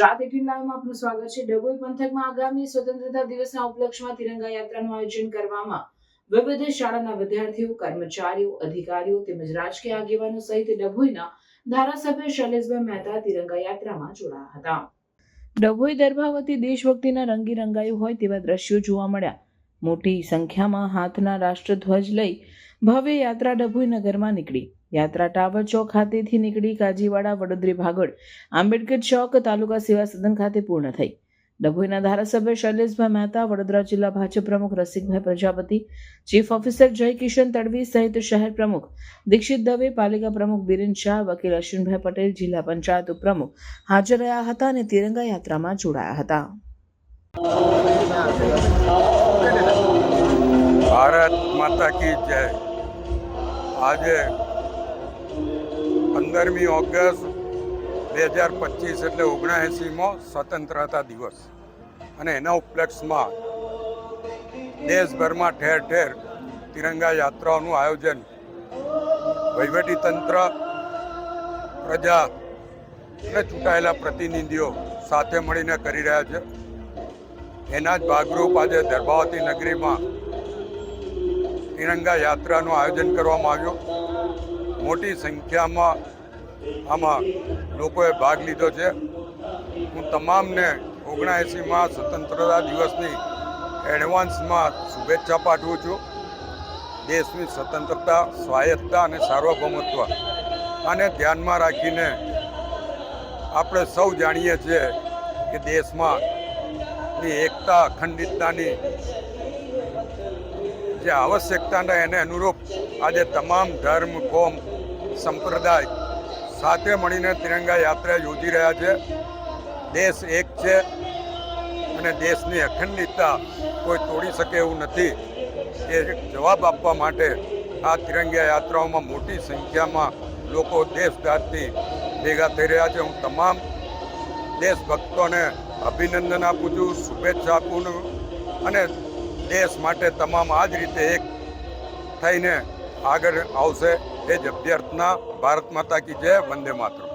સ્વાગત છે. ડભોઈ પંથકમાં આગામી સ્વતંત્રતા દિવસના ઉપલક્ષમાં તિરંગા આયોજન કરવામાં વિવિધ શાળાના વિદ્યાર્થીઓ, કર્મચારીઓ, અધિકારીઓ તેમજ રાજકીય આગેવાનો સહિત ડભોઈના ધારાસભ્ય શૈલેષભાઈ મહેતા તિરંગા યાત્રામાં જોડાયા હતા. ડભોઈ દર્ભાવતી દેશભક્તિના રંગી રંગાયું હોય તેવા દ્રશ્યો જોવા મળ્યા. મોટી સંખ્યામાં હાથના રાષ્ટ્રધ્વજ લઈ ભવ્ય યાત્રા ડભોઈ નગરમાં નીકળી. યાત્રા ટાવર ચોક ખાતેથી નીકળી કાજીવાડા, વડોદરી, ભાગળ, આંબેડકર ચોક તાલુકા સેવા સદન ખાતે પૂર્ણ થઈ. ડભોઈના ધારાસભ્ય શૈલેષભાઈ મહેતા, વડોદરા જિલ્લા ભાજપ પ્રમુખ રસિકભાઈ પ્રજાપતિ, ચીફ ઓફિસર જય કિશન તડવી સહિત શહેર પ્રમુખ દીક્ષિત દવે, પાલિકા પ્રમુખ બિરેન શાહ, વકીલ અશ્વિનભાઈ પટેલ, જિલ્લા પંચાયત ઉપપ્રમુખ હાજર રહ્યા હતા અને તિરંગા યાત્રામાં જોડાયા હતા. ભારત માતા કી જય. આજે પંદરમી ઓગસ્ટ બે હજાર પચીસ એટલે ઓગણએંસીમો સ્વતંત્રતા દિવસ. અને એના ઉપલક્ષમાં દેશભરમાં ઠેર ઠેર તિરંગા યાત્રાઓનું આયોજન વહીવટીતંત્ર, પ્રજા અને ચૂંટાયેલા પ્રતિનિધિઓ સાથે મળીને કરી રહ્યા છે. એના જ ભાગરૂપ આજે દર્ભાવતી નગરીમાં તિરંગા યાત્રાનું આયોજન કરવામાં આવ્યું. મોટી સંખ્યામાં આમાં લોકોએ ભાગ લીધો છે. હું તમામને ઓગણએંસીમાં સ્વતંત્રતા દિવસની એડવાન્સમાં શુભેચ્છા પાઠવું છું. દેશની સ્વતંત્રતા, સ્વાયત્તતા અને સાર્વભૌમત્વ. આને ધ્યાનમાં રાખીને આપણે સૌ જાણીએ છીએ કે દેશમાં એકતા, અખંડિતતાની જે આવશ્યકતાને એને અનુરૂપ આજે તમામ ધર્મ, કોમ, સંપ્રદાય સાથે મળીને તિરંગા યાત્રા યોજી રહ્યા છે. દેશ એક છે અને દેશની અખંડિતતા કોઈ તોડી શકે એવું નથી. એ જવાબ આપવા માટે આ તિરંગા યાત્રાઓમાં મોટી સંખ્યામાં લોકો દેશદાતથી ભેગા થઈ રહ્યા છે. હું તમામ દેશભક્તોને અભિનંદન આપું છું, શુભેચ્છા આપું અને દેશ માટે તમામ આ જ રીતે એક થઈને આગળ આવશે. એ જ અભ્યર્થના ભારત માતા કી જય વંદે માતરમ.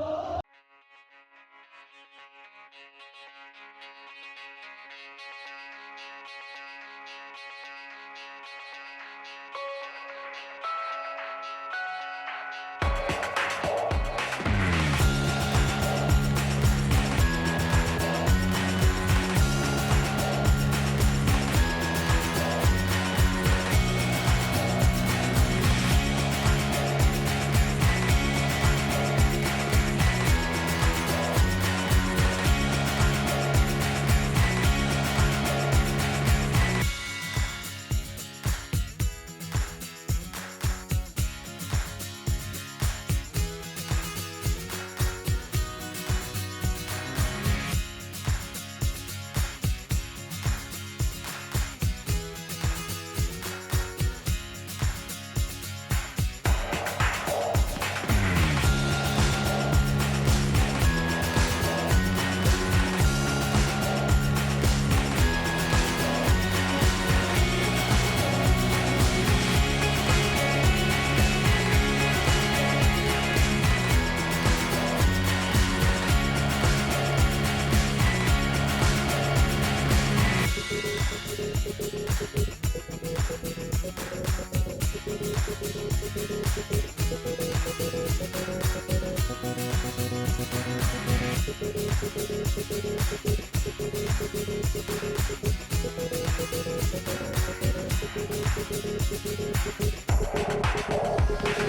Thank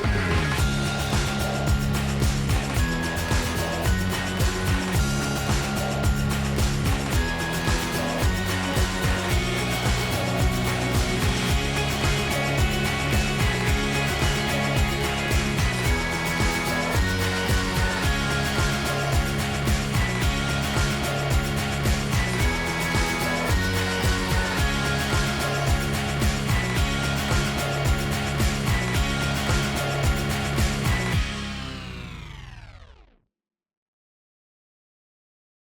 you.